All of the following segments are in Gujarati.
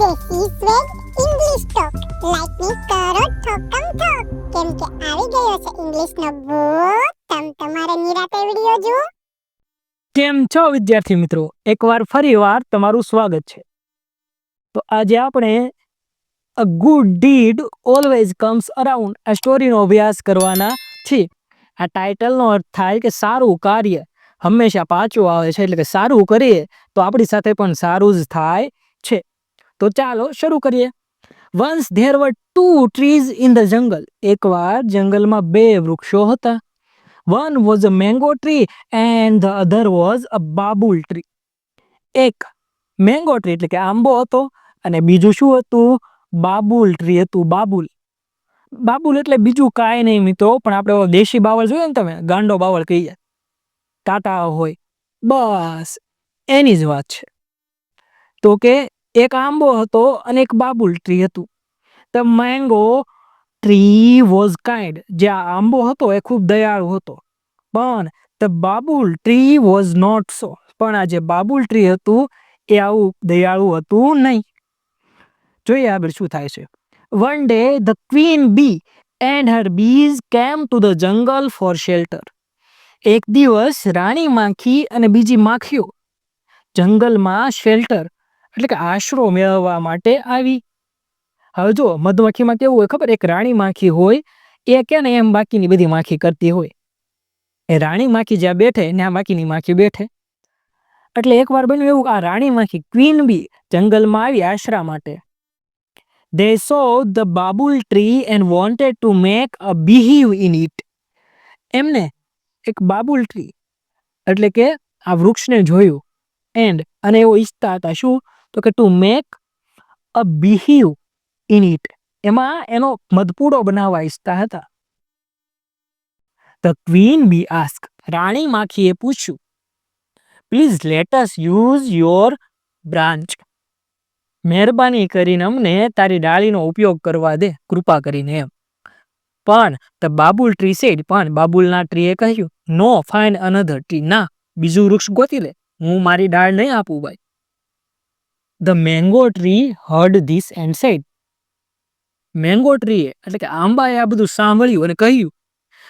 દેશી English Talk. Like me કરો ઠોકમ ઠોક કેમ કે આવી ગયો છે ઇંગ્લિશનો ભૂત તમ તમારે નિરાતે વિડિયો જુઓ. કેમ છો વિદ્યાર્થી મિત્રો? એકવાર ફરીવાર તમારું સ્વાગત છે. તો આજે આપણે a good deed always comes around આ સ્ટોરીનો અભ્યાસ કરવાના છીએ. આ ટાઇટલનો અર્થ થાય કે સારું કાર્ય હંમેશા પાછું આવે છે. એટલે કે સારું કરીએ તો આપણી સાથે પણ સારું જ થાય છે. તો ચાલો શરૂ કરીએ. Once there were two trees in the jungle એકવાર જંગલમાં બે વૃક્ષો હતા. One was a mango tree and the other was a babul tree એક મેંગો ટ્રી એટલે કે આંબો હતો અને બીજું શું હતું? બાબુલ ટ્રી હતું બાબુલ બાબુલ એટલે બીજું કાંઈ નહીં મિત્રો, પણ આપણે દેશી બાવળ જોઈએ ને તમે? ગાંડો બાવળ કહીએ. ટાટા હોય. બસ, એની જ વાત છે. તો કે એક આંબો હતો અને એક બાબુલ ટ્રી હતું. The mango tree was kind જે આ આંબો હતો એ ખૂબ દયાળુ હતો. પણ the babul tree was not so પણ આ જે બાબુલ ટ્રી હતું એ આવું દયાળુ હતું નહીં. જોઈએ આગળ શું થાય છે. One day the queen bee and her bees came to the jungle for shelter એક દિવસ રાણી માખી અને બીજી માખીઓ જંગલમાં શેલ્ટર એટલે કે આશરો મેળવવા માટે આવી. હવે જો મધમાખીમાં કેવું હોય ખબર? એક રાણી માખી હોય, એ કે ને એમ બાકીની બધી માખી કરતી હોય. એ રાણી માખી જ્યાં બેઠે, ત્યાં બાકીની માખી બેઠે. એટલે એકવાર બન્યું એવું આ રાણી માખી ક્વીન બી જંગલમાં આવી આશરા માટે. They saw the babul tree and wanted to make a beehive in it એમને એક બાબુલ ટ્રી એટલે કે આ વૃક્ષને જોયું. એન્ડ અને એવો ઈચ્છતા હતા, શું? તો કે to make a beehive in it એમાં એનો મધપૂડો બનાવવા ઈચ્છતા હતા. ધ ક્વીન બી આસ્ક રાણી માખીએ પૂછ્યું please let's use your branch મહેરબાની કરીને અમને તારી ડાળીનો ઉપયોગ કરવા દે, કૃપા કરીને એમ. પણ ધ બાબુલ ટ્રી સેડ પણ બાબુલના ટ્રીએ કહ્યું નો ફાઇન અનધર ટ્રી ના, બીજું વૃક્ષ ગોતી લે. હું મારી ડાળ નહીં આપું ભાઈ. The mango tree heard this and said mango ટ્રીએ એટલે કે આંબાએ આ બધું સાંભળ્યું અને કહ્યું,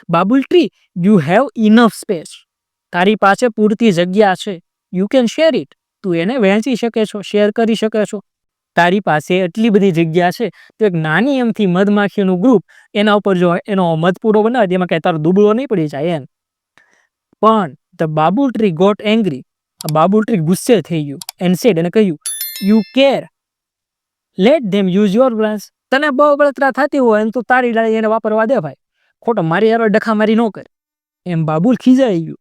babul tree you have enough space તારી પાસે પૂરતી જગ્યા છે. યુ કેન શેર ઇટ તું એને વહેંચી શકે છો શેર કરી શકે છો. તારી પાસે એટલી બધી જગ્યા છે. તો એક નાની એમથી મધમાખીનું ગ્રુપ એના ઉપર જો એનો મધપૂરો બનાવે તેમાં કાંઈ તારો દુબળો નહીં પડી જાય એમ. પણ the babul tree got angry babul tree ગુસ્સે થઈ ગયું એન્ડ સેડ અને કહ્યું you care let them use your branch તને બહુ બળતરા થતી હોય તું તારી ડાળી એને વાપરવા દે ભાઈ. ખોટો મારી યાર ડખા મારી ન કર. એમ બાબુલ ખીજાઈ ગયું.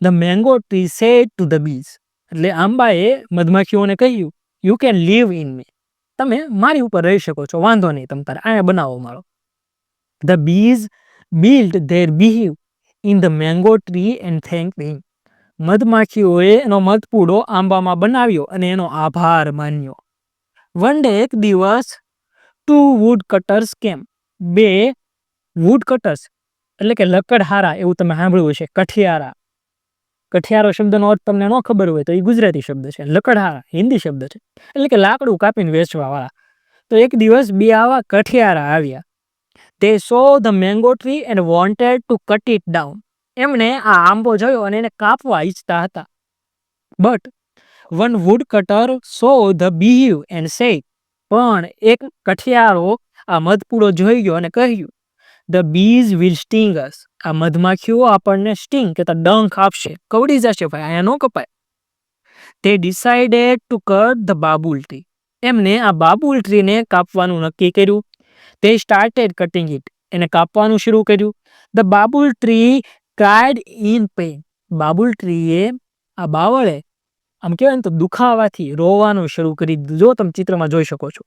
The mango tree said to the bees એટલે આંબાએ મધમાખીઓને કહ્યું you can live in me તમે મારી ઉપર રહી શકો છો, વાંધો નહીં, તમે તારે અહીંયા બનાવો મારો the bees build their beehive in the mango tree and thank him મધમાખીઓએ એનો મધપૂડો આંબામાં બનાવ્યો અને એનો આભાર માન્યો. વન ડે એક દિવસ ટુ વુડ કટર્સ કેમ? બે વુડ કટર્સ એટલે કે લકડહારા, એવું તમે સાંભળ્યું હશે, કઠિયારા. કઠિયારો શબ્દનો અર્થ તમને ન ખબર હોય તો એ ગુજરાતી શબ્દ છે. લકડહારા, હિન્દી શબ્દ છે. એટલે કે લાકડું કાપીને વેચવાવાળા. તો એક દિવસ બે આવા કઠિયારા આવ્યા. તે saw the mango tree and wanted to cut it down એમણે આ આંબો જોયો અને એને કાપવા ઈચ્છતા હતા. But one wood cutter saw the beehive and say પણ એક કઠિયારો આ મધપૂડો જોઈ ગયો અને કહ્યું the bees will sting us આ મધમાખીઓ આપણને સ્ટિંગ કે ડંખ આપશે. કવડી જશે ભાઈ, અહીંયા ન કપાય તે decided to cut the babul tree એમને આ બાબુલ ટ્રીને કાપવાનું નક્કી કર્યું. તે સ્ટાર્ટેડ કટિંગ ઇટ એને કાપવાનું શરૂ કર્યું. The babul tree cried in pain Babul ટ્રીએ આ બાવળે આમ કહેવાય ને તો દુખાવાથી રોવાનું શરૂ કરી દીધું. જો તમે ચિત્રમાં જોઈ શકો છો.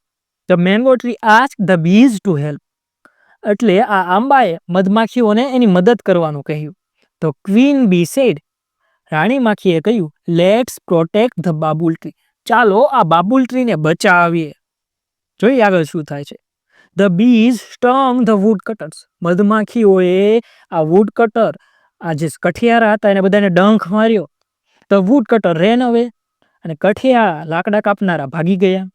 The mango tree ask the bees to help એટલે આ આંબાએ મધમાખીઓને એની મદદ કરવાનું કહ્યું. તો ક્વીન બી સેડ રાણી માખીએ કહ્યું let's protect the babul tree ચાલો આ બાબુલ ટ્રીને બચાવીએ. જોઈએ આગળ શું થાય છે. The bees stung the wood cutters મધમાખીઓએ આ વુડ કટર આ જે કઠિયારા હતા એને બધાને ડંખ માર્યો. તો વુડ કટર રેન અવે અને કઠિયા લાકડા કાપનારા ભાગી ગયા.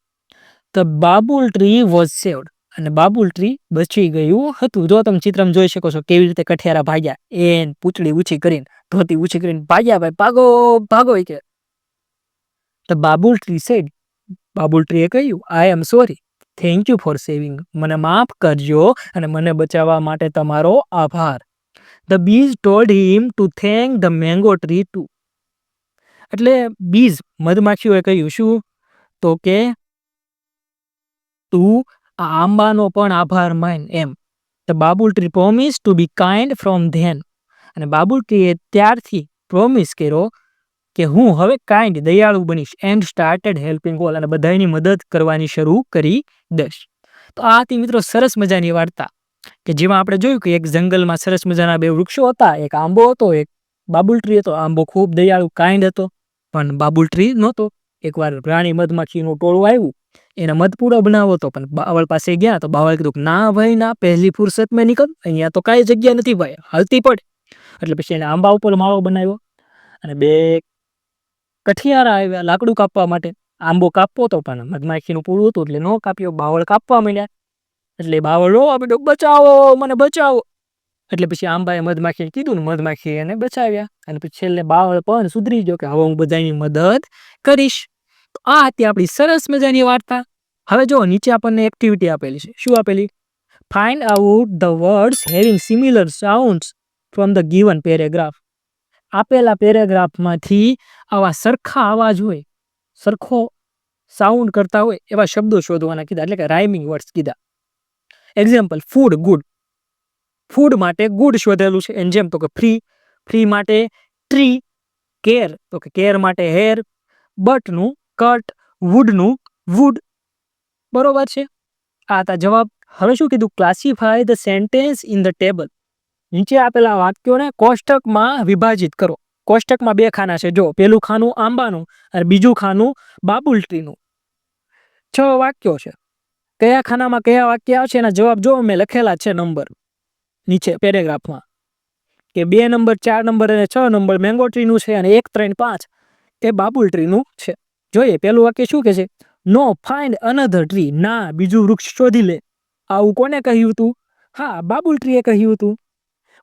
તો બાબુલ ટ્રી વોઝ સેવડ અને બાબુલ ટ્રી બચી ગયું હતું. જો તમે ચિત્રમાં જોઈ શકો છો કેવી રીતે કઠિયારા ભાગ્યા. એન પૂચડી ઊંચી કરીને, ધોતી ઊંચી કરીને ભાગ્યા ભાઈ, ભાગો ભાગો કે. તો બાબુલ ટ્રી સેડ બાબુલ ટ્રીએ કહ્યું I am sorry thank you for saving મને માફ કરજો અને મને બચાવવા માટે તમારો આભાર. The bees told him to thank the mango tree too એટલે બીજ મધમાખીઓએ કહ્યું, શું? તો કે, તું આ આંબાનો પણ આભાર માન એમ. The babul tree promise to be kind from then અને બાબુલ ટ્રીએ ત્યારથી પ્રોમિસ કર્યો કે હું હવે કાઇન્ડ દયાળુ બનીશ એન્ડ સ્ટાર્ટેડ હેલ્પિંગ ઓલ અને બધાની મદદ કરવાની શરૂ કરી દઈશ. તો આ હતી મિત્રો સરસ મજાની વાર્તા. કે જેમાં આપણે જોયું કે એક જંગલમાં સરસ મજાના બે વૃક્ષો હતા. એક આંબો હતો, એક બાબુલ ટ્રી હતો. આંબો ખૂબ દયાળુ, કાઇન્ડ હતો, પણ બાબુલ ટ્રી નહોતો. એકવાર રાણી મધમાખીનું ટોળું આવ્યું. એને મધ બનાવો હતો, પણ બાવળ પાસે ગયા તો બાવળ કીધું ના ભાઈ, ના, પહેલી ફુરસત મેં નીકળ. અહીંયા તો કાંઈ જગ્યા નથી ભાઈ, હાલતી પડ. એટલે પછી એને આંબા ઉપર માળો બનાવ્યો અને બે કઠિયારા આવ્યા લાકડું કાપવા માટે. આંબો કાપવો હતો પણ મધમાખીનું પૂરું હતું એટલે ન કાપ્યો. બાવળ કાપવા માંડ્યા. એટલે બાવળ રોવા બધો બચાવો મને બચાવો. એટલે પછી આંબાએ મધમાખીને કીધું ને મધમાખી એને બચાવ્યા. અને પછી છેલ્લે બાવળ પણ સુધરી ગયો કે, હવે હું બધાની મદદ કરીશ. તો આ હતી આપણી સરસ મજાની વાર્તા. હવે જો નીચે આપણને એક્ટિવિટી આપેલી છે. શું આપેલી? Find out the words having similar sounds from the given paragraph આપેલા પેરેગ્રાફમાંથી આવા સરખા અવાજ હોય, સરખો સાઉન્ડ કરતા હોય એવા શબ્દો શોધવાના કીધા. એટલે કે રાઇમિંગ વર્ડ્સ કીધા. એક્ઝામ્પલ ફૂડ ગુડ ફૂડ માટે ગુડ શોધેલું છે. એન જેમ તો કે ફ્રી ફ્રી માટે ટ્રી કેર તો કે કેર માટે હેર બટનું કટ વુડનું વુડ બરોબર છે? આ હતા જવાબ. હવે શું કીધું? Classify the sentence in the table નીચે આપેલા વાક્યોને કોષ્ટકમાં વિભાજિત કરો. કોષ્ટકમાં બે ખાના છે. જો, પેલું ખાનું આંબાનું અને બીજું ખાનું બાબુલ ટ્રીનું છ વાક્યો છે. કયા ખાનામાં કયા વાક્ય આવશે એના જવાબ જો મેં લખેલા છે નંબર નીચે પેરેગ્રાફમાં. કે બે નંબર, ચાર નંબર અને છ નંબર મેંગો ટ્રીનું છે અને એક, ત્રણ, પાંચ એ બાબુલ ટ્રીનું છે. જોઈએ પહેલું વાક્ય શું કે છે? નો ફાઇન્ડ અનધર ટ્રી ના, બીજું વૃક્ષ શોધી લે. આવું કોને કહ્યું હતું? હા, બાબુલ ટ્રીએ કહ્યું હતું.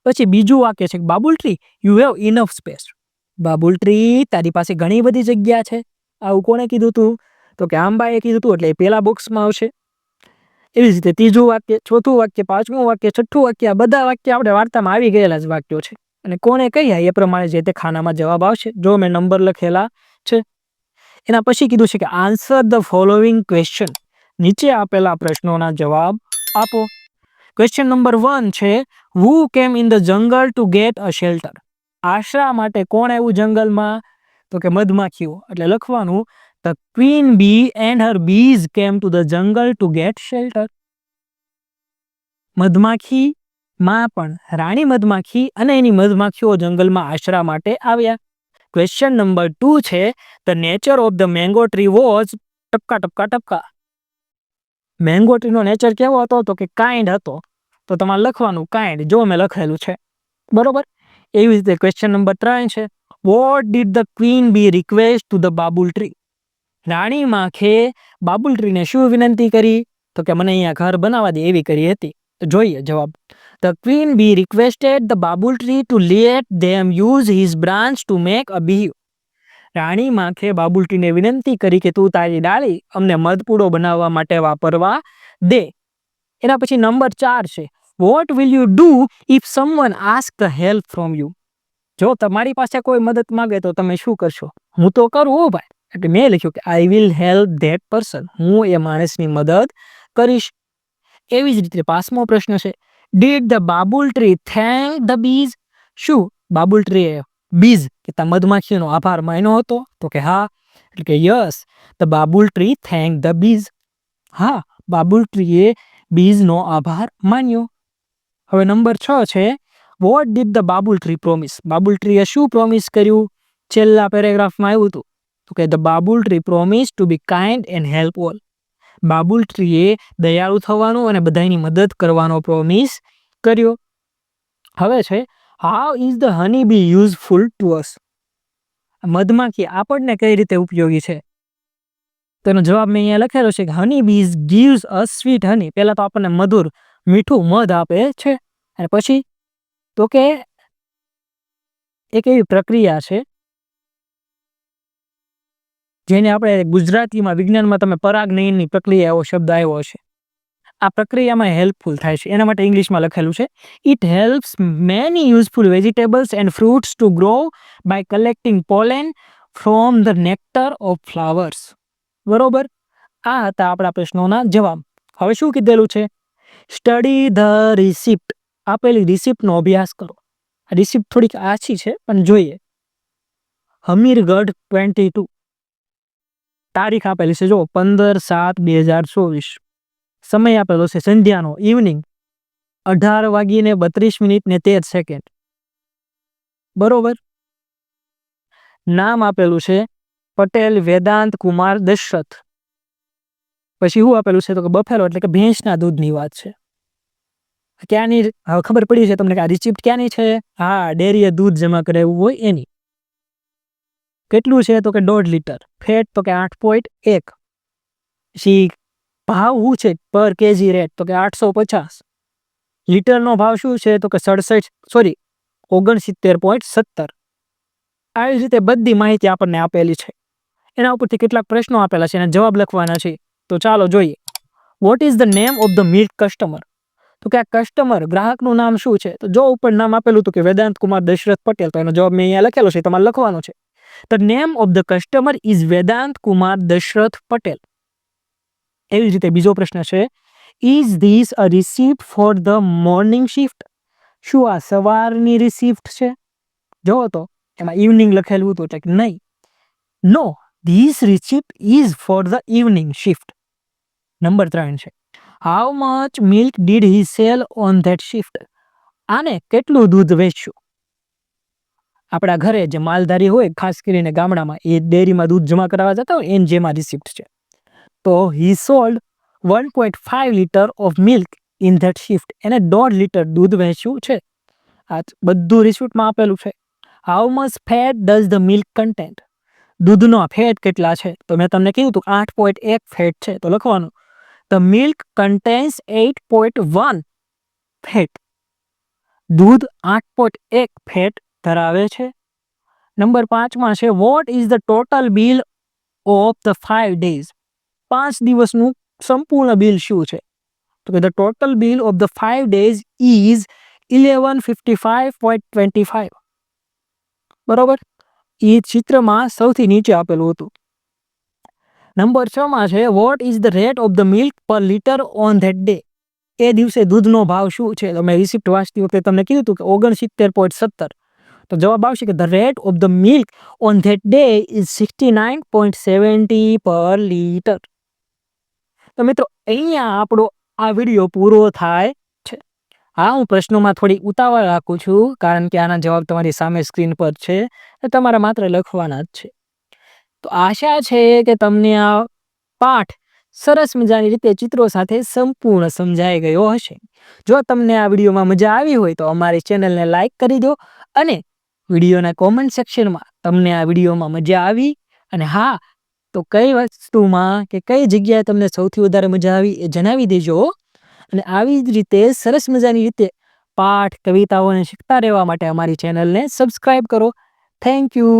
પછી બીજું વાક્ય છે, babul tree you have enough space babul tree તારી પાસે ઘણી બધી જગ્યા છે. આવું કોણે કીધું હતું તો કે આંબાએ કીધું હતું એટલે એ પહેલાં બોક્સમાં આવશે. એવી રીતે ત્રીજું વાક્ય, ચોથું વાક્ય, પાંચમું વાક્ય, છઠ્ઠું વાક્ય, આ બધા વાક્ય આપણે વાર્તામાં આવી ગયેલા જ વાક્યો છે. અને કોને કહ્યા એ પ્રમાણે જે તે ખાનામાં જવાબ આવશે. જો મેં નંબર લખેલા છે, એના પછી કીધું છે કે આન્સર ધ ફોલોવિંગ ક્વેશ્ચન નીચે આપેલા પ્રશ્નોના જવાબ આપો. ક્વેશ્ચન નંબર વન છે who came in the jungle to get a shelter Aashra માટે કોણ આવ્યું જંગલમાં? તો કે મધમાખીઓ. એટલે લખવાનું the queen bee and her bees came to the jungle to get shelter મધમાખી માં પણ રાણી મધમાખી અને એની મધમાખીઓ જંગલમાં આશરા માટે આવ્યા. ક્વેશ્ચન નંબર ટુ છે the nature of the mango tree was ટપકા ટપકા ટપકા. મેંગો ટ્રીનો નેચર કેવો હતો તો કે કાઇન્ડ હતો. તો તમારે લખવાનું કાઇન્ડ જો મેં લખેલું છે. બરોબર? એવી રીતે ક્વેશ્ચન નંબર ત્રણ છે what did the queen bee request to the babul tree રાણી માખે બાબુલ ટ્રીને શું વિનંતી કરી? તો કે મને અહીંયા ઘર બનાવવા દે એવી કરી હતી. તો જોઈએ જવાબ. The queen bee requested the babul tree to let them use his branch to make a beehive રાણી માખે બાબુલ ટ્રીને વિનંતી કરી કે તું તારી ડાળી અમને મધપૂડો બનાવવા માટે વાપરવા દે. એના પછી નંબર ચાર છે. What will you do if someone ask the help from you જો તમારી પાસે કોઈ મદદ માંગે તો તમે શું કરશો? હું તો કરું ભાઈ. એટલે મેં લખ્યું કે I will help that person હું એ માણસની મદદ કરીશ. એવી જ રીતે પાંચમો પ્રશ્ન છે. Did the babul tree thank the bees શું? બાબુલ ટ્રીએ બીઝ કે તા મધમાખીનો આભાર માન્યો હતો? તો કે હા. એટલે કે yes the babul tree thank the bees હા બાબુલ ટ્રીએ બીઝનો આભાર માન્યો. હવે નંબર છ છે. What did the babul tree promise Babul ટ્રીએ શું પ્રોમિસ કર્યું? છેલ્લા પેરેગ્રાફમાં આવ્યું હતું. તો કે the babul tree promise to be kind and help all Babul ટ્રીએ દયાળુ થવાનો અને બધાની મદદ કરવાનો પ્રોમિસ કર્યો. હવે છે how is the honey bee useful to us મધમાખી આપણને કઈ રીતે ઉપયોગી છે? તેનો જવાબ મેં અહીંયા લખેલો છે કે honey bees gives a sweet honey પહેલાં તો આપણને મધુર મીઠું મધ આપે છે. અને પછી તો કે એક એવી પ્રક્રિયા છે જેને આપણે ગુજરાતીમાં વિજ્ઞાનમાં તમે પરાગનયનની પ્રક્રિયા એવો શબ્દ આવ્યો છે આ પ્રક્રિયામાં હેલ્પફુલ થાય છે. એના માટે ઇંગ્લિશમાં લખેલું છે it helps many useful vegetables and fruits to grow by collecting pollen from the nectar of flowers બરોબર? આ હતા આપણા પ્રશ્નોના જવાબ. હવે શું કીધેલું છે? સ્ટડી ધ રિસિપ્ટ આપેલી રિસિપ્ટનો અભ્યાસ કરો. આ રિસિપ્ટ થોડીક આછી છે, પણ જોઈએ. હમીરગઢ ટ્વેન્ટી ટુ તારીખ આપેલી છે, જો પંદર સાત બે હજાર ચોવીસ. સમય આપેલો છે સંધ્યાનો ઇવનિંગ અઢાર વાગીને બત્રીસ મિનિટ ને તેર સેકન્ડ બરોબર? નામ આપેલું છે પટેલ વેદાંત કુમાર દશરથ. પછી શું આપેલું છે તો કે બફેલો, એટલે કે ભેંસના દૂધની વાત છે. ક્યાંની ખબર પડી છે તમને કે આ રિસિપ્ટ ક્યાંની છે? હા, ડેરીએ દૂધ જમા કરાવવું હોય એની. કેટલું છે તો કે દોઢ લીટર? ફેટ તો કે આઠ પોઈન્ટ એક. પછી ભાવ શું છે પર કેજી રેટ તો કે આઠસો પચાસ. લીટરનો ભાવ શું છે તો કે સડસઠ, સોરી, ઓગણસિત્તેર પોઈન્ટ સત્તર. આવી રીતે બધી માહિતી આપણને આપેલી છે. એના ઉપરથી કેટલાક પ્રશ્નો આપેલા છે એના જવાબ લખવાના છે. તો ચાલો જોઈએ. What is the name of the milk customer તો કે આ કસ્ટમર ગ્રાહકનું નામ શું છે? તો જો ઉપર નામ આપેલું હતું કે વેદાંત કુમાર દશરથ પટેલ, તો એનો જવાબ મેં અહીંયા લખેલો છે, તમારે લખવાનો છે. The name of the customer is Vedant Kumar Dashrath Patel એવી જ રીતે બીજો પ્રશ્ન છે is this a receipt for the morning shift શું આ સવારની રિસિપ્ટ છે? જોવો તો એમાં ઇવનિંગ લખેલું હતું કે નહીં. No this receipt is for the evening shift number ત્રણ છે how much milk did he sell on that shift આને કેટલું દૂધ વેચ્યું? આપણા ઘરે જે માલધારી હોય, ખાસ કરીને ગામડામાં, એ ડેરીમાં દૂધ જમા કરાવવા જતા હોય, એની જેમાં રિસિપ્ટ છે. તો he sold one point five litre of milk in that shift એને દોઢ લીટર દૂધ વહેંચ્યું છે. આ બધું રિસિપ્ટમાં આપેલું છે. How much fat does the milk content દૂધનો ફેટ કેટલા છે? તો મેં તમને કીધું હતું આઠ પોઈન્ટ એક ફેટ છે. તો લખવાનું. The milk contains eight point one fat દૂધ આઠ પોઈન્ટ એક ફેટ ધરાવે છે. નંબર પાંચમાં છે what is the total bill of the five days પાંચ દિવસનું સંપૂર્ણ બિલ શું છે? તો કે the total bill of the five days is eleven fifty five point twenty five બરોબર? એ ચિત્રમાં સૌથી નીચે આપેલું હતું. નંબર છમાં છે what is the rate of the milk per litre on that day એ દિવસે દૂધનો ભાવ શું છે? તો મેં રિસિપ્ટ વાંચતી વખતે તમને કીધું હતું કે ઓગણસિત્તેર પોઈન્ટ સત્તર. તો જવાબ આવશે કે the rate of the milk on that day is sixty nine point seventy per litre. તો મિત્રો, અહીંયા આપણો આ વીડિયો પૂરો થાય છે. હા, હું પ્રશ્નોમાં થોડી ઉતાવળ રાખું છું, કારણ કે આના જવાબ તમારી સામે સ્ક્રીન પર છે, એ તમારે માત્ર લખવાના જ છે. તો આશા છે કે તમને આ પાઠ સરસ મજાની રીતે ચિત્રો સાથે સંપૂર્ણ સમજાઈ ગયો હશે. જો તમને આ વિડીયોમાં મજા આવી હોય તો અમારી ચેનલને લાઈક કરી દો અને વિડીયોના કોમેન્ટ સેક્શનમાં તમને આ વિડીયોમાં મજા આવી. અને હા, તો કઈ વસ્તુમાં કે કઈ જગ્યાએ તમને સૌથી વધારે મજા આવી એ જણાવી દેજો અને આવી જ રીતે સરસ મજાની રીતે પાઠ, કવિતાઓને શીખતા રહેવા માટે અમારી ચેનલને સબસ્ક્રાઈબ કરો. Thank you